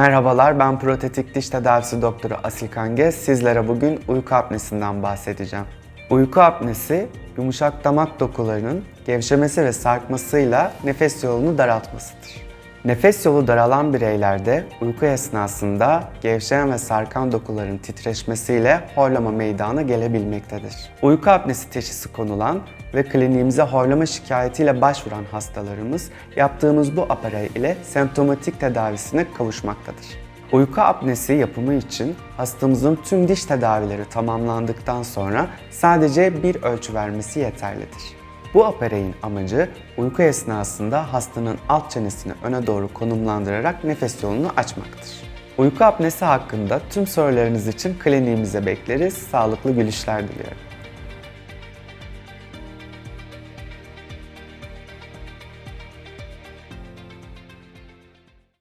Merhabalar, ben protetik diş tedavisi doktoru Asil Kange. Sizlere bugün uyku apnesinden bahsedeceğim. Uyku apnesi, yumuşak damak dokularının gevşemesi ve sarkmasıyla nefes yolunu daraltmasıdır. Nefes yolu daralan bireylerde uyku esnasında gevşeyen ve sarkan dokuların titreşmesiyle horlama meydana gelebilmektedir. Uyku apnesi teşhisi konulan ve kliniğimize horlama şikayetiyle başvuran hastalarımız yaptığımız bu aparey ile semptomatik tedavisine kavuşmaktadır. Uyku apnesi yapımı için hastamızın tüm diş tedavileri tamamlandıktan sonra sadece bir ölçü vermesi yeterlidir. Bu apareyin amacı uyku esnasında hastanın alt çenesini öne doğru konumlandırarak nefes yolunu açmaktır. Uyku apnesi hakkında tüm sorularınız için kliniğimize bekleriz. Sağlıklı gülüşler diliyorum.